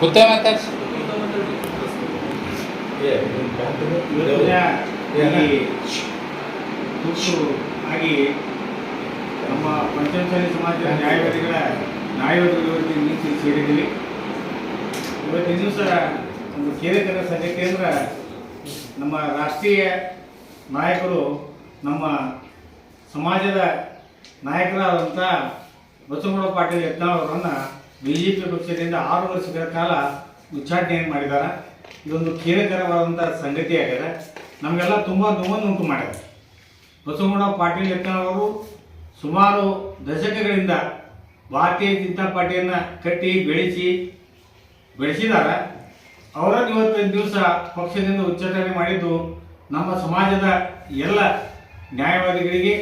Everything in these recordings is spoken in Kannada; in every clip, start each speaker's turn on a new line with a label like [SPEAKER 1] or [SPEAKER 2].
[SPEAKER 1] ಕುತ್ತ ಮಾತಾಡ್ಸಿ
[SPEAKER 2] ಆಗಿ ನಮ್ಮ ಪಂಚಮಸಾಲಿ ಸಮಾಜದ ನ್ಯಾಯವಾದಿಗಳ ನ್ಯಾಯವಾದಿಗಳ ಇವತ್ತಿನ ನೀತಿ ಸೇರಿದ್ದೀವಿ ಇವತ್ತಿನ ದಿವಸ ಒಂದು ಕೇಂದ್ರ ಸಂಗತಿ ಕೇಂದ್ರ ನಮ್ಮ ರಾಷ್ಟ್ರೀಯ ನಾಯಕರು ನಮ್ಮ ಸಮಾಜದ ನಾಯಕರಾದಂಥ ಬಸವಗೌಡ ಪಾಟೀಲ್ ಯತ್ನಾಳ್ ಅವರನ್ನು ಬಿ ಜೆ ಪಿ ಪಕ್ಷದಿಂದ ಆರು ವರ್ಷಗಳ ಕಾಲ ಉಚ್ಚಾಟನೆಯನ್ನು ಮಾಡಿದ್ದಾರೆ. ಇದೊಂದು ಖೇದಕರವಾದಂಥ ಸಂಗತಿ ಆಗಿದೆ ನಮಗೆಲ್ಲ ತುಂಬ ನೋವನ್ನು ಉಂಟು ಮಾಡಿದೆ. ಬಸವಗೌಡ ಪಾಟೀಲ್ ಯತ್ನವರು ಸುಮಾರು ದಶಕಗಳಿಂದ ಭಾರತೀಯ ಜನತಾ ಪಾರ್ಟಿಯನ್ನು ಕಟ್ಟಿ ಬೆಳೆಸಿ ಬೆಳೆಸಿದ್ದಾರೆ. ಅವರನ್ನು ಇವತ್ತಿನ ದಿವಸ ಪಕ್ಷದಿಂದ ಉಚ್ಚಾಟನೆ ಮಾಡಿದ್ದು ನಮ್ಮ ಸಮಾಜದ ಎಲ್ಲ ನ್ಯಾಯವಾದಿಗಳಿಗೆ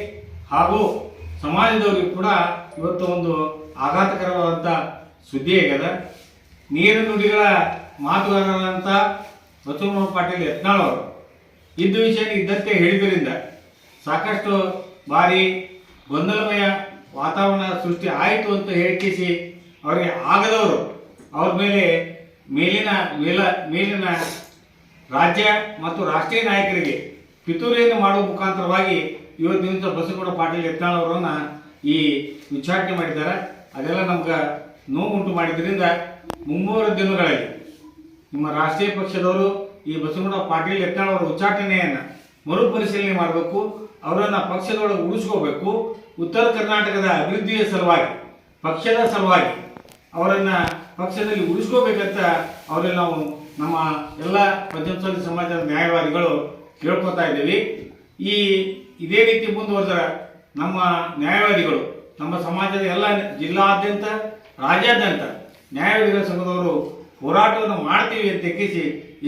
[SPEAKER 2] ಹಾಗೂ ಸಮಾಜದವರಿಗೆ ಕೂಡ ಇವತ್ತು ಒಂದು ಆಘಾತಕರವಾದಂಥ ಸುದ್ದಿ ಆಗ್ಯದ ನೀರು ನುಡಿಗಳ ಮಾತುಗಾರರಂತ ಬಸವರಾಮ ಪಾಟೀಲ್ ಯತ್ನಾಳ್ ಅವರು. ಇದ್ದ ವಿಷಯ ಇದ್ದಂತೆ ಹೇಳಿದ್ರಿಂದ ಸಾಕಷ್ಟು ಬಾರಿ ಗೊಂದಲಮಯ ವಾತಾವರಣ ಸೃಷ್ಟಿ ಆಯಿತು ಅಂತ ಹೇಳಿಕಿಸಿ ಅವರಿಗೆ ಆಗದವರು. ಅವ್ರ ಮೇಲೆ ಮೇಲಿನ ಮೇಲ ಮೇಲಿನ ರಾಜ್ಯ ಮತ್ತು ರಾಷ್ಟ್ರೀಯ ನಾಯಕರಿಗೆ ಪಿತೂರಿಯನ್ನು ಮಾಡುವ ಮುಖಾಂತರವಾಗಿ ಇವತ್ತಿನಿಂದ ಬಸವಗೌಡ ಪಾಟೀಲ್ ಯತ್ನಾಳ್ ಅವರನ್ನು ಈ ವಿಚಾರಣೆ ಮಾಡಿದ್ದಾರೆ. ಅದೆಲ್ಲ ನಮ್ಗೆ ನೋವುಂಟು ಮಾಡಿದ್ದರಿಂದ ಮುಂಬರುವ ದಿನಗಳಲ್ಲಿ ನಿಮ್ಮ ರಾಷ್ಟ್ರೀಯ ಪಕ್ಷದವರು ಈ ಬಸವಣ್ಣ ಪಾಟೀಲ್ ಯತ್ನಾಳ್ ಅವರ ಉಚ್ಚಾಟನೆಯನ್ನು ಮರುಪರಿಶೀಲನೆ ಮಾಡಬೇಕು, ಅವರನ್ನು ಪಕ್ಷದೊಳಗೆ ಉಳಿಸ್ಕೋಬೇಕು. ಉತ್ತರ ಕರ್ನಾಟಕದ ಅಭಿವೃದ್ಧಿಯ ಸಲುವಾಗಿ, ಪಕ್ಷದ ಸಲುವಾಗಿ ಅವರನ್ನು ಪಕ್ಷದಲ್ಲಿ ಉಳಿಸ್ಕೋಬೇಕಂತ ಅವರಲ್ಲಿ ನಾವು ನಮ್ಮ ಎಲ್ಲ ಪಂಚಮಸಾಲಿ ಸಮಾಜದ ನ್ಯಾಯವಾದಿಗಳು ಕೇಳ್ಕೊತಾ ಇದ್ದೀವಿ. ಈ ಇದೇ ರೀತಿ ಮುಂದುವರೆದ ನಮ್ಮ ನ್ಯಾಯವಾದಿಗಳು ನಮ್ಮ ಸಮಾಜದ ಎಲ್ಲ ಜಿಲ್ಲಾದ್ಯಂತ ರಾಜ್ಯಾದ್ಯಂತ ನ್ಯಾಯವಾದಿಗಳ ಸಂಘದವರು ಹೋರಾಟವನ್ನು ಮಾಡ್ತೀವಿ ಅಂತ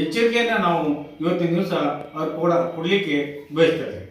[SPEAKER 2] ಎಚ್ಚರಿಕೆಯನ್ನು ನಾವು ಇವತ್ತಿನ ದಿವಸ ಅವ್ರು ಕೂಡ ಕೊಡಲಿಕ್ಕೆ ಬಯಸ್ತೇವೆ.